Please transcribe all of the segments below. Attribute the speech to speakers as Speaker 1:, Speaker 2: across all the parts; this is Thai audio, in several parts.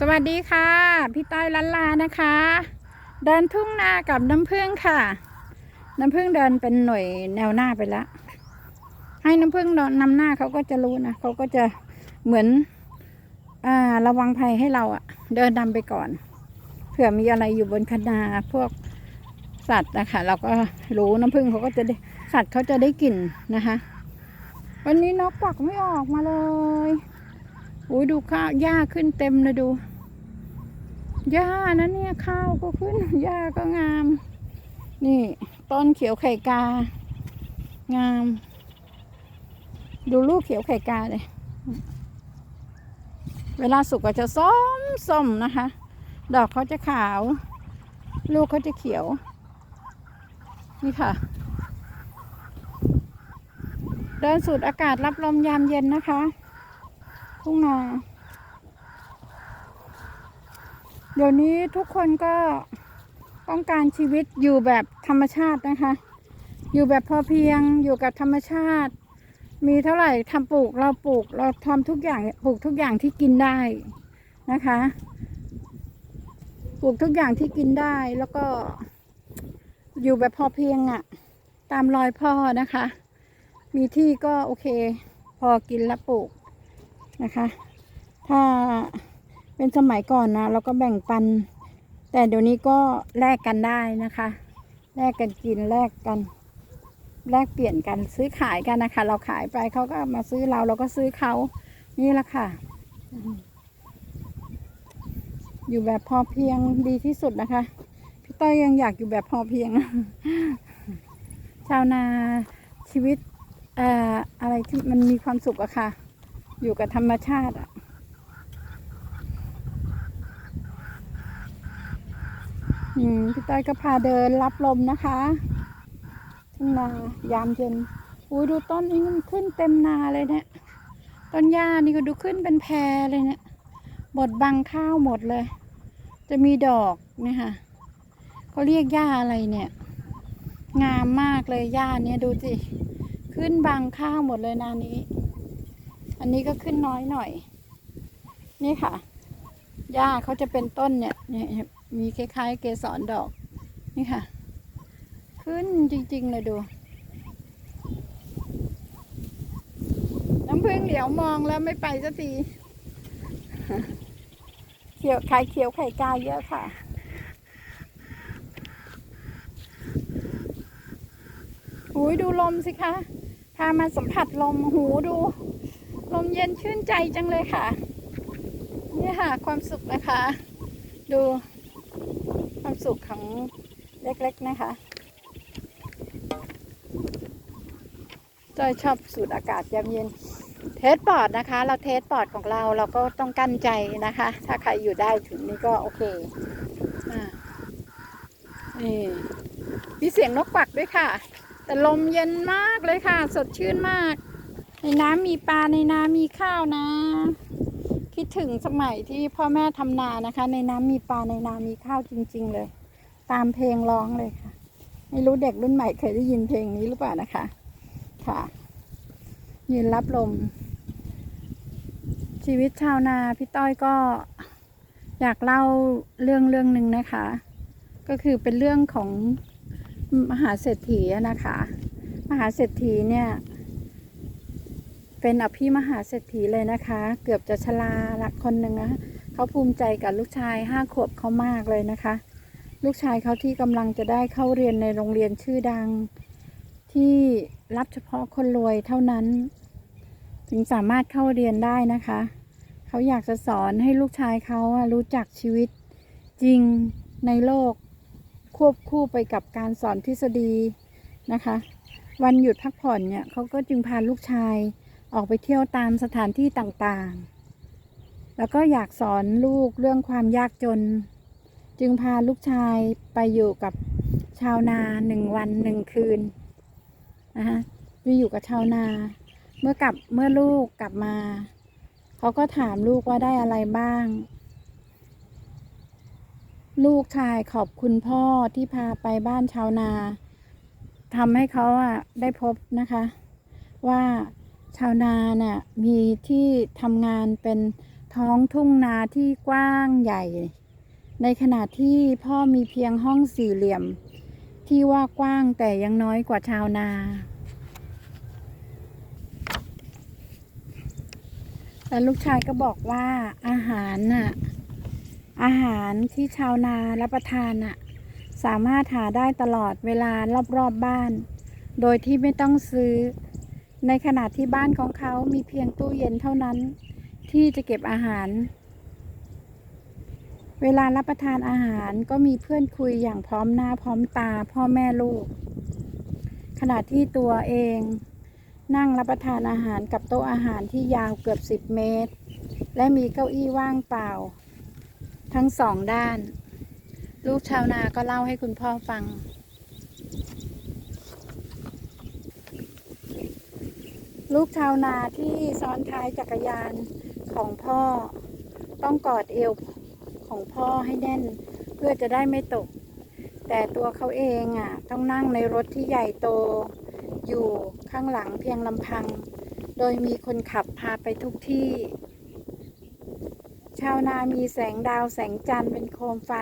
Speaker 1: สวัสดีค่ะ พี่ต้อยลันลานะคะ เดินทุ่งนากับน้ำพึ่งค่ะ น้ำพึ่งเดินเป็นหน่วยแนวหน้าไปแล้วให้น้ำพึ่งนำหน้าเขาก็จะรู้นะเขาก็จะเหมือนอ่าระวังภัยให้เราอะเดินนำไปก่อน เผื่อมีอะไรอยู่บนคะนาพวกสัตว์นะคะเราก็รู้น้ำพึ่งเขาก็จะได้สัตว์เขาจะได้กลิ่นนะคะ วันนี้นกกวักไม่ออกมาเลย อุ้ยดูข้าวหญ้าขึ้นเต็มเลยดูหญ้านะเนี่ยข้าวก็ขึ้นหญ้าก็งาม นี่ต้นเขียวไข่กา งาม ดูลูกเขียวไข่กาเลยเวลาสุกก็จะส้มส้มนะคะ ดอกเขาจะขาว ลูกเขาจะเขียว นี่ค่ะ เดินสูดอากาศรับลมยามเย็นนะคะ ทุ่งนา เดี๋ยวนี้ทุกคนก็ต้องการชีวิตอยู่แบบธรรมชาตินะคะ อยู่แบบพอเพียงอยู่กับธรรมชาติ มีเท่าไหร่ทำปลูกเราปลูกเราทำทุกอย่างปลูกทุกอย่างที่กินได้นะคะ ปลูกทุกอย่างที่กินได้แล้วก็อยู่แบบพอเพียงอะ่ะ ตามรอยพ่อนะคะ มีที่ก็โอเค พอกินและปลูก นะคะ ถ้าเป็นสมัยก่อนนะเราก็แบ่งปัน แต่เดี๋ยวนี้ก็แลกกันได้นะคะ แลกกันกินแลกกัน แลกเปลี่ยนกันซื้อขายกันนะคะ เราขายไปเขาก็มาซื้อเราเราก็ซื้อเขานี่แหละค่ะ อยู่แบบพอเพียงดีที่สุดนะคะพี่ต้อยยังอยากอยู่แบบพอเพียง ชาวนาชีวิตเอ่ออะไรที่มันมีความสุขอะค่ะ อยู่กับธรรมชาติอะอืมพี่ต้อยก็พาเดินรับลมนะคะทุ่งนายามเย็นอุ้ยดูต้นนี้มันขึ้นเต็มนาเลยเนี่ยต้นหญ้านี่ก็ดูขึ้นเป็นแพรเลยเนี่ยบดบังข้าวหมดเลย จะมีดอกเนี่ยค่ะเขาเรียกหญ้าอะไรเนี่ย งามมากเลยหญ้าเนี่ยดูสิขึ้นบางข้าวหมดเลยนานี้ อันนี้ก็ขึ้นน้อยหน่อย นี่ค่ะ หญ้าเขาจะเป็นต้นเนี่ยเนี่ยมีคล้ายๆ เกสรดอก นี่ค่ะ ขึ้นจริงๆเลยดู น้ำพึ่งเหลียวมองแล้วไม่ไปสักทีเขียวไข่เขียวไข่กาเยอะค่ะหูยดูลมสิคะ พามาสัมผัสลมหูดู ลมเย็นชื่นใจจังเลยค่ะ นี่ค่ะความสุขนะคะ ดูความสุขของเล็กๆนะคะจอยชอบสูดอากาศยามเย็น เทสปอดนะคะ เราเทสปอดของเราเราก็ต้องกั้นใจนะคะ ถ้าใครอยู่ได้ถึงนี้ก็โอเคอ่านี่มีเสียงนกกวักด้วยค่ะ แต่ลมเย็นมากเลยค่ะ สดชื่นมาก ในน้ำมีปลาในน้ำมีข้าวนะ คิดถึงสมัยที่พ่อแม่ทำนานะคะ ในน้ำมีปลาในนามีข้าวจริง ๆ เลย ตามเพลงร้องเลยค่ะ ไม่รู้เด็กรุ่นใหม่เคยได้ยินเพลงนี้หรือเปล่านะคะ ค่ะ ยืนรับลม ชีวิตชาวนาพี่ต้อยก็อยากเล่าเรื่องเรื่องหนึ่งนะคะ ก็คือเป็นเรื่องของมหาเศรษฐีนะคะ มหาเศรษฐีเนี่ย เป็นอภิมหาเศรษฐีเลยนะคะ เกือบจะชราละคนหนึ่งนะเขาภูมิใจกับลูกชายห้าขวบเขามากเลยนะคะ ลูกชายเขาที่กำลังจะได้เข้าเรียนในโรงเรียนชื่อดัง ที่รับเฉพาะคนรวยเท่านั้น ถึงสามารถเข้าเรียนได้นะคะ เขาอยากจะสอนให้ลูกชายเขารู้จักชีวิตจริงในโลกควบคู่ไปกับการสอนทฤษฎีนะคะ วันหยุดพักผ่อนเนี่ยเขาก็จึงพาลูกชาย ออกไปเที่ยวตามสถานที่ต่างๆ แล้วก็อยากสอนลูกเรื่องความยากจน จึงพาลูกชายไปอยู่กับชาวนาหนึ่งวันหนึ่งคืนนะคะไปอยู่กับชาวนา เมื่อกลับเมื่อลูกกลับมา เขาก็ถามลูกว่าได้อะไรบ้าง ลูกชายขอบคุณพ่อที่พาไปบ้านชาวนาทำให้เขาอะได้พบนะคะ ว่า ชาวนาเนี่ยมีที่ทำงานเป็นท้องทุ่งนาที่กว้างใหญ่ ในขณะที่พ่อมีเพียงห้องสี่เหลี่ยม ที่ว่ากว้างแต่ยังน้อยกว่าชาวนาแล้วลูกชายก็บอกว่าอาหารน่ะอาหารที่ชาวนารับประทานน่ะสามารถหาได้ตลอดเวลารอบๆบบ้าน โดยที่ไม่ต้องซื้อ ในขณะที่บ้านของเขามีเพียงตู้เย็นเท่านั้น ที่จะเก็บอาหาร เวลารับประทานอาหารก็มีเพื่อนคุยอย่างพร้อมหน้าพร้อมตาพ่อแม่ลูก ขณะที่ตัวเอง นั่งรับประทานอาหารกับโต๊ะอาหารที่ยาวเกือบ10เมตร และมีเก้าอี้ว่างเปล่า ทั้งสองด้าน ลูกชาวนาก็เล่าให้คุณพ่อฟัง ลูกชาวนาที่ซ้อนท้ายจักรยานของพ่อ ต้องกอดเอวของพ่อให้แน่น เพื่อจะได้ไม่ตก แต่ตัวเขาเองอะต้องนั่งในรถที่ใหญ่โต อยู่ข้างหลังเพียงลำพัง โดยมีคนขับพาไปทุกที่ ชาวนามีแสงดาวแสงจันทร์เป็นโคมไฟ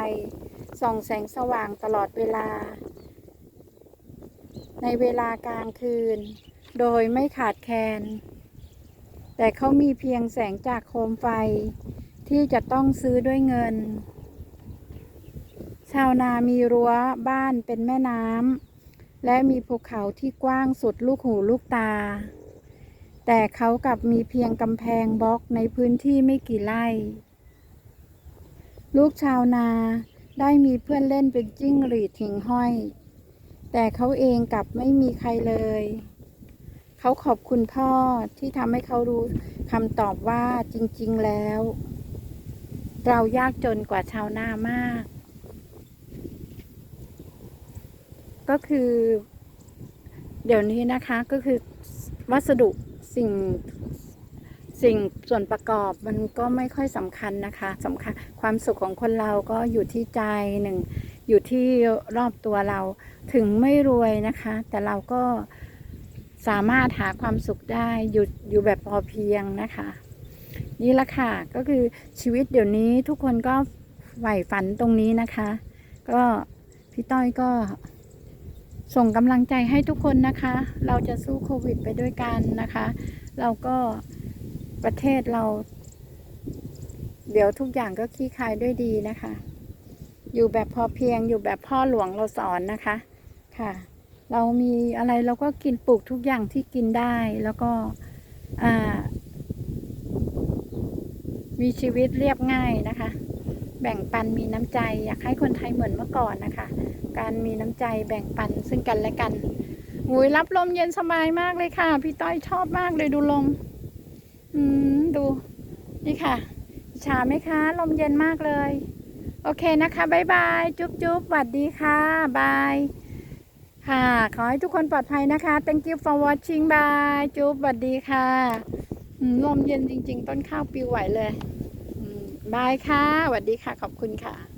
Speaker 1: ส่องแสงสว่างตลอดเวลา ในเวลากลางคืน โดยไม่ขาดแคลน แต่เขามีเพียงแสงจากโคมไฟ ที่จะต้องซื้อด้วยเงิน ชาวนามีรั้วบ้านเป็นแม่น้ำและมีภูเขาที่กว้างสุดลูกหูลูกตา แต่เขากลับมีเพียงกำแพงบล็อกในพื้นที่ไม่กี่ไร่ ลูกชาวนาได้มีเพื่อนเล่นเป็นจิ้งหรีดหิงห้อย แต่เขาเองกลับไม่มีใครเลย เขาขอบคุณพ่อที่ทำให้เขารู้คำตอบว่าจริง ๆ แล้ว เรายากจนกว่าชาวนามาก ก็คือ เดี๋ยวนี้นะคะก็คือวัสดุสิ่งสิ่งส่วนประกอบมันก็ไม่ค่อยสำคัญนะคะสำคัญความสุขของคนเราก็อยู่ที่ใจหนึ่ง อยู่ที่รอบตัวเรา ถึงไม่รวยนะคะ แต่เราก็สามารถหาความสุขได้อยู่อยู่แบบพอเพียงนะคะ นี่ละค่ะก็คือชีวิตเดี๋ยวนี้ทุกคนก็ใฝ่ฝันตรงนี้นะคะ ก็พี่ต้อยก็ส่งกำลังใจให้ทุกคนนะคะ เราจะสู้โควิดไปด้วยกันนะคะ เราก็ประเทศเรา เดี๋ยวทุกอย่างก็คลี่คลายด้วยดีนะคะ อยู่แบบพอเพียงอยู่แบบพ่อหลวงเราสอนนะคะค่ะ เรามีอะไรเราก็กินปลูกทุกอย่างที่กินได้แล้วก็มีชีวิตเรียบง่ายนะคะ แบ่งปันมีน้ำใจ อยากให้คนไทยเหมือนเมื่อก่อนนะคะ การมีน้ำใจแบ่งปันซึ่งกันและกันหุยรับลมเย็นสบายมากเลยค่ะ พี่ต้อยชอบมากเลยดูลม อืมดู นี่ค่ะอิจฉาไหมคะ ลมเย็นมากเลย โอเคนะคะบ๊ายบาย จุ๊บจุ๊บสวัสดีค่ะบายค่ะ ขอให้ทุกคนปลอดภัยนะคะ thank you for watching บายจุ๊บสวัสดีค่ะลมเย็นจริง ๆ ต้นข้าวปิวไหวเลยบายค่ะสวัสดีค่ะ ขอบคุณค่ะ